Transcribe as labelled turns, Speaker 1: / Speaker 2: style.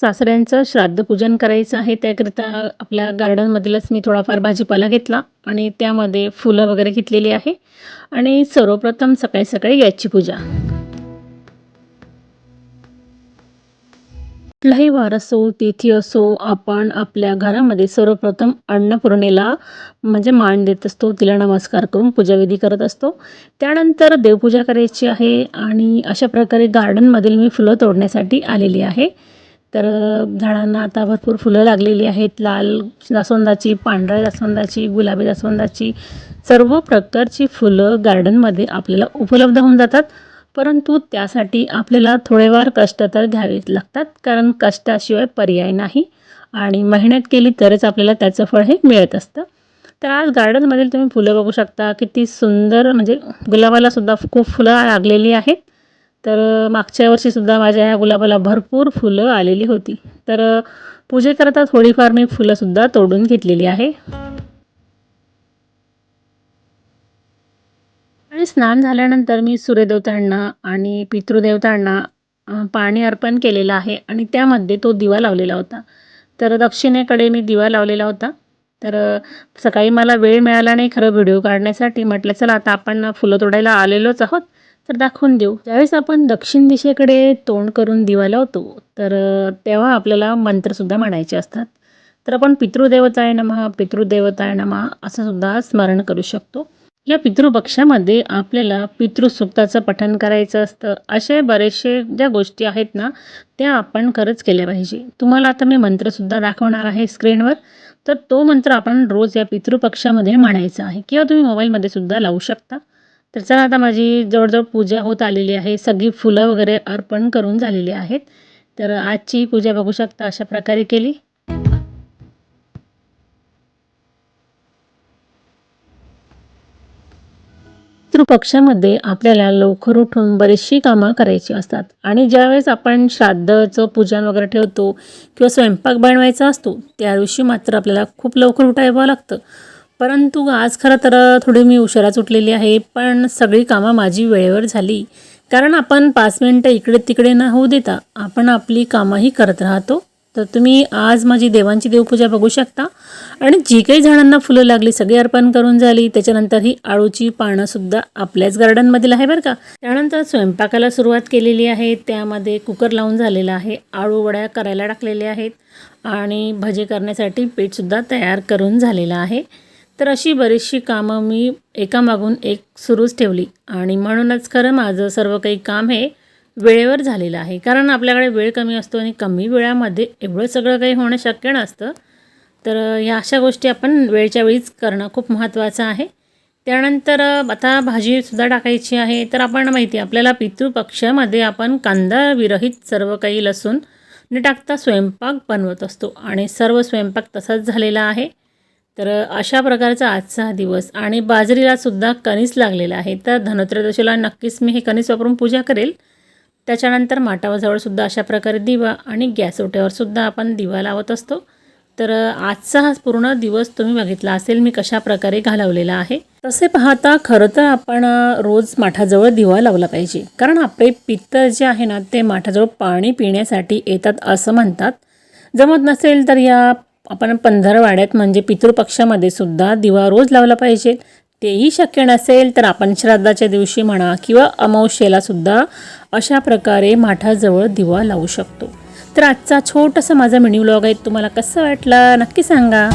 Speaker 1: सासऱ्यांचं श्राद्ध पूजन करायचं आहे त्याकरिता आपल्या गार्डनमधीलच मी थोडाफार भाजीपाला घेतला आणि त्यामध्ये फुलं वगैरे घेतलेली आहे. आणि सर्वप्रथम सकाळी सकाळी याची पूजा. कुठलाही वार असो तिथी असो आपण आपल्या घरामध्ये सर्वप्रथम अन्नपूर्णेला म्हणजे मान देत असतो तिला नमस्कार करून पूजाविधी करत असतो. त्यानंतर देवपूजा करायची आहे आणि अशा प्रकारे गार्डनमधील मी फुलं तोडण्यासाठी आलेली आहे. तर झाडांना आता भरपूर फुलं लागलेली आहेत. लाल जास्वंदाची पांढऱ्या जास्वंदाची गुलाबी जास्वंदाची सर्व प्रकारची फुलं गार्डनमध्ये आपल्याला उपलब्ध होऊन जातात. परंतु त्यासाठी आपल्याला थोडेफार कष्ट तर घ्यावेच लागतात कारण कष्टाशिवाय पर्याय नाही. आणि मेहनत केली तरच आपल्याला त्याचं फळ हे मिळत असतं. तर आज गार्डनमधील तुम्ही फुलं बघू शकता किती सुंदर म्हणजे गुलाबालासुद्धा खूप फुलं लागलेली आहेत. तर मागच्या वर्षीसुद्धा माझ्या या गुलाबाला भरपूर फुलं आलेली होती. तर पूजेकरता थोडीफार मी फुलंसुद्धा तोडून घेतलेली आहे. आणि स्नान झाल्यानंतर मी सूर्यदेवतांना आणि पितृदेवतांना पाणी अर्पण केलेलं आहे आणि त्यामध्ये तो दिवा लावलेला होता. तर दक्षिणेकडे मी दिवा लावलेला होता. तर सकाळी मला वेळ मिळाला नाही खरं व्हिडिओ काढण्यासाठी. म्हटलं चला आता आपण फुलं तोडायला आलेलोच आहोत. तर दाखवून देऊ. ज्यावेळेस आपण दक्षिण दिशेकडे तोंड करून दिवा लावतो तर तेव्हा आपल्याला मंत्रसुद्धा म्हणायचे असतात. तर आपण पितृदेवताय नमः पितृदेवताय नमः असं सुद्धा स्मरण करू शकतो. या पितृपक्षामध्ये आपल्याला पितृसुक्ताचं पठण करायचं असतं. असे बरेचसे ज्या गोष्टी आहेत ना त्या आपण खरंच केल्या पाहिजे. तुम्हाला आता मी मंत्रसुद्धा दाखवणार आहे स्क्रीनवर. तर तो मंत्र आपण रोज या पितृपक्षामध्ये म्हणायचा आहे किंवा तुम्ही मोबाईलमध्ये सुद्धा लावू शकता. तर चला आता माझी जवळजवळ पूजा होत आलेली आहे. सगळी फुलं वगैरे अर्पण करून झालेली आहेत. तर आजची पूजा बघू शकता अशा प्रकारे केली. पितृपक्षामध्ये आपल्याला लवकर उठून बरीचशी कामं करायची असतात. आणि ज्यावेळेस आपण श्राद्धचं पूजन वगैरे ठेवतो किंवा स्वयंपाक बनवायचा असतो त्या दिवशी मात्र आपल्याला खूप लवकर उठायला लागतं. परंतु आज खरं तर थोडी मी उशिराच उठलेली आहे पण सगळी कामं माझी वेळेवर झाली. कारण आपण पाच मिनटं इकडे तिकडे न होऊ देता आपण आपली कामंही करत राहतो. तर तुम्ही आज माझी देवांची देवपूजा बघू शकता. आणि जी काही झाडांना फुलं लागली सगळी अर्पण करून झाली त्याच्यानंतर ही आळूची पानंसुद्धा आपल्याच गार्डनमधील आहे बरं का. त्यानंतर स्वयंपाकाला सुरुवात केलेली आहे त्यामध्ये कुकर लावून झालेला आहे आळू वड्या करायला टाकलेल्या आहेत आणि भजे करण्यासाठी पीठसुद्धा तयार करून झालेलं आहे. तर अशी बरीचशी कामं मी एकामागून एक सुरूच ठेवली. आणि म्हणूनच खरं माझं सर्व काही काम हे वेळेवर झालेलं आहे. कारण आपल्याकडे वेळ कमी असतो आणि कमी वेळामध्ये एवढं सगळं काही होणं शक्य नसतं. तर ह्या अशा गोष्टी आपण वेळच्या वेळीच करणं खूप महत्त्वाचं आहे. त्यानंतर आता भाजीसुद्धा टाकायची आहे. तर आपण माहिती आहे आपल्याला पितृपक्षामध्ये आपण कांदा विरहित सर्व काही लसूण न टाकता स्वयंपाक बनवत असतो. आणि सर्व स्वयंपाक तसाच झालेला आहे. तर अशा प्रकारचा आजचा हा दिवस आणि बाजरीला सुद्धा कणीस लागलेला आहे. तर धनत्रयोदशीला नक्कीच मी हे कणीस वापरून पूजा करेल. त्याच्यानंतर माटावाजवळसुद्धा अशा प्रकारे दिवा आणि गॅस ओट्यावरसुद्धा आपण दिवा लावत असतो. तर आजचा हा पूर्ण दिवस तुम्ही बघितला असेल मी कशा प्रकारे घालवलेला आहे. तसे पाहता खरं तर आपण रोज माठाजवळ दिवा लावला पाहिजे. कारण आपले पित्त जे आहे ना ते माठाजवळ पाणी पिण्यासाठी येतात असं म्हणतात. जमत नसेल तर या आपण पंधरवाड्यात म्हणजे पितृपक्षामध्ये सुद्धा दिवा रोज लावला पाहिजे. तेही शक्य नसेल तर आपण श्राद्धाच्या दिवशी म्हणा किंवा अमावस्येला सुद्धा अशा प्रकारे माठाजवळ दिवा लावू शकतो. तर आजचा छोटासा माझा मिनी व्लॉग आहे. तुम्हाला कसं वाटला नक्की सांगा.